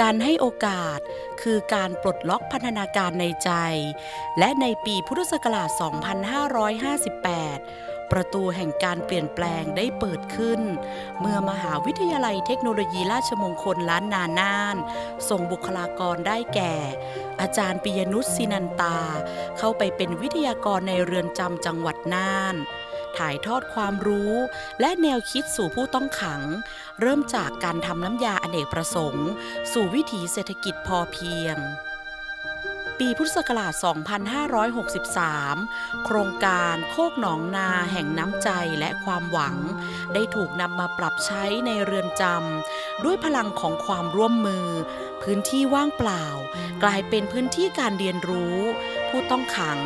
การให้โอกาสคือการปลดล็อกพันธนาการในใจ และในปีพุทธศักราช 2558 ประตูแห่งการเปลี่ยนแปลงได้เปิดขึ้น เมื่อมหาวิทยาลัยเทคโนโลยีราชมงคลล้านนาน่าน ส่งบุคลากรได้แก่ อาจารย์ปิยนุชสินันตา เข้าไปเป็นวิทยากรในเรือนจำจังหวัดน่าน ถ่ายทอดความรู้ และแนวคิดสู่ผู้ต้องขัง เริ่มจากการทำน้ำยาอเนกประสงค์ สู่วิถีเศรษฐกิจพอเพียง ปีพุทธศักราช 2563 โครงการโคกหนองนาแห่งน้ำใจและความหวัง ได้ถูกนำมาปรับใช้ในเรือนจำด้วยพลังของความร่วมมือ พื้นที่ว่างเปล่า กลายเป็นพื้นที่การเรียนรู้ ผู้ต้องขัง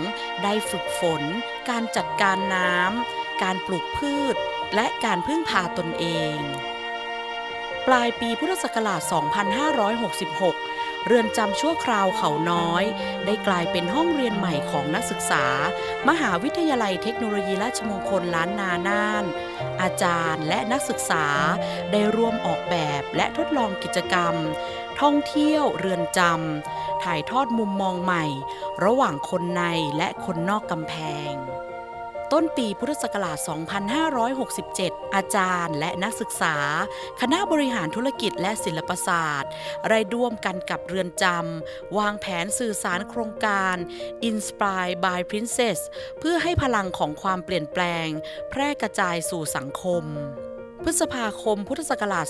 ได้ฝึกฝน การจัดการน้ำ การปลูกพืช และการพึ่งพาตนเอง ปลายปีพุทธศักราช 2566 เรือนจำชั่วคราวเขาน้อย ได้กลายเป็นห้องเรียนใหม่ของนักศึกษา มหาวิทยาลัยเทคโนโลยีราชมงคลล้านนาน่าน อาจารย์และนักศึกษาได้ร่วมออกแบบและทดลองกิจกรรม ท่องเที่ยวเรือนจำถ่ายทอดมุมมองใหม่ ระหว่างคนในและคนนอกกำแพง ต้นปีพุทธศักราช 2567 อาจารย์และนักศึกษา คณะบริหารธุรกิจและศิลปศาสตร์ไร้ร่วมกันกับเรือนจำ วางแผนสื่อสารโครงการ Inspire by Princess เพื่อให้พลังของความเปลี่ยนแปลง แพร่กระจายสู่สังคม พฤษภาคมพุทธศักราช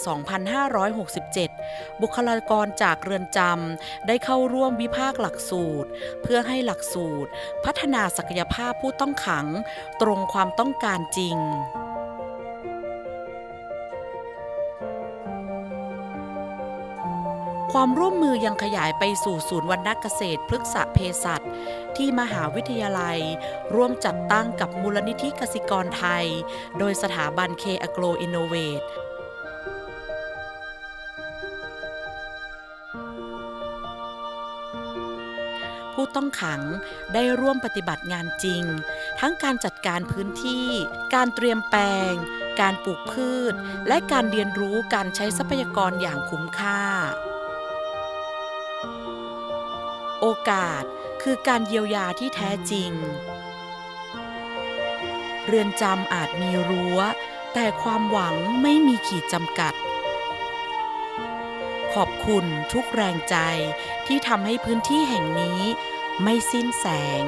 2567 บุคลากรจากเรือนจำได้เข้าร่วมวิพากษ์หลักสูตร เพื่อให้หลักสูตร พัฒนาศักยภาพผู้ต้องขัง ตรงความต้องการจริง ความร่วมมือยังขยายไปสู่ศูนย์วรรณเกษตรพฤกษะเภสัชที่มหาวิทยาลัย ร่วมจัดตั้งกับมูลนิธิกสิกรไทย โดยสถาบันเคอโกลอินโนเวทผู้ต้องขังได้ร่วมปฏิบัติงานจริง ทั้งการจัดการพื้นที่ การเตรียมแปลง การปลูกพืช และการเรียนรู้การใช้ทรัพยากรอย่างคุ้มค่า โอกาสคือการเยียวยาที่แท้จริง เรือนจำอาจมีรั้ว แต่ความหวังไม่มีขีดจำกัด ขอบคุณทุกแรงใจที่ทำให้พื้นที่แห่งนี้ไม่สิ้นแสง